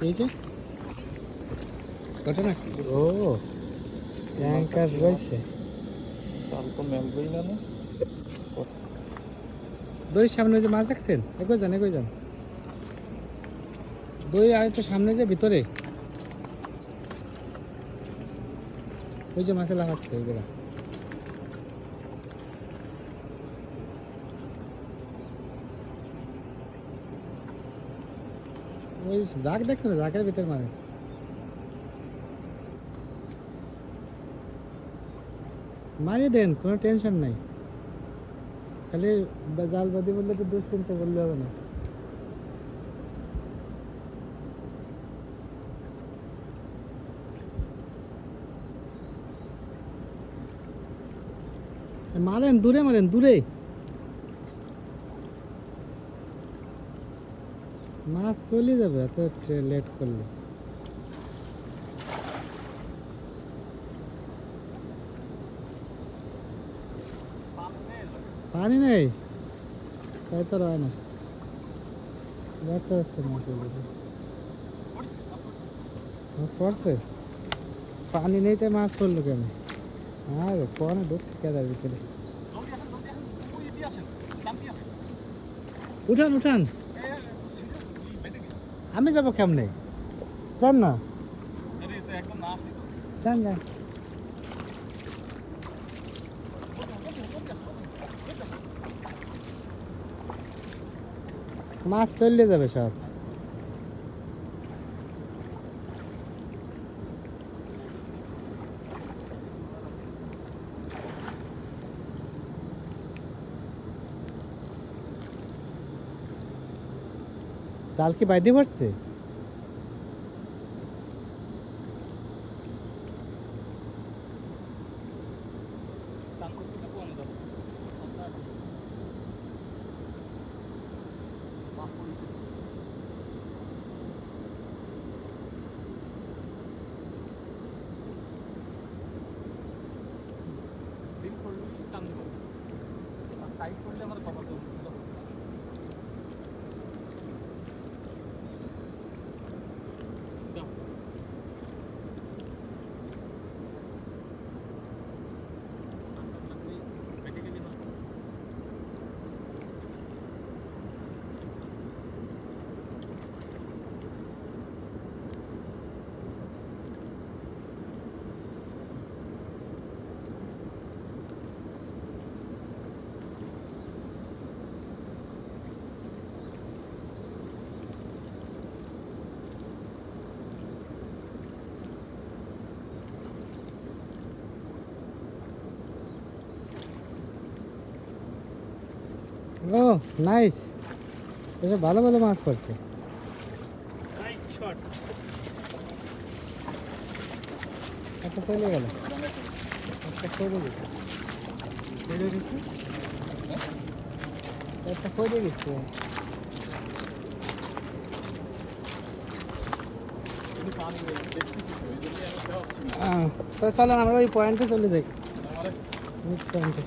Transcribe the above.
এই যে ও ট্যাঙ্কার রয়েছে দই সামনে যে মাছ দেখছেন যান দই আর একটু সামনে যে ভিতরে ওই যে মাছে লাগাচ্ছে ওইগুলা ওই জাক দেখছেন জাকের ভিতর মানে। মারিয়ে দেন, কোনো টেনশন নাই। খালি জাল বাদি বললে তো দুশ্চিন্তা বললে হবে না। মারেন, দূরে মারেন, দূরে। মাছ চলে যাবে এত লেট করলে। পানি নেই? তাই তো রয় না। দেখা যাচ্ছে না। মাছ পড়ছে? পানি নেই তাই মাছ পড়ল কেন? হ্যাঁ রে কোনে ঢুকছে কেদার ভিতরে। উঠান উঠান। আমি যাব কেমনে যান না যান যান মাছ চলে যাবে সব চাল কি বাইতে পড়ছে টাইট করলে আমার খবর ও নাইস এটা ভালো ভালো মাছ পড়ছে। একটা চলে গেল। একটা পড়ে গেছে। গেছে একটা গেছে। তো চলেন আমরা ওই পয়েন্টে চলে যাই। পয়েন্টে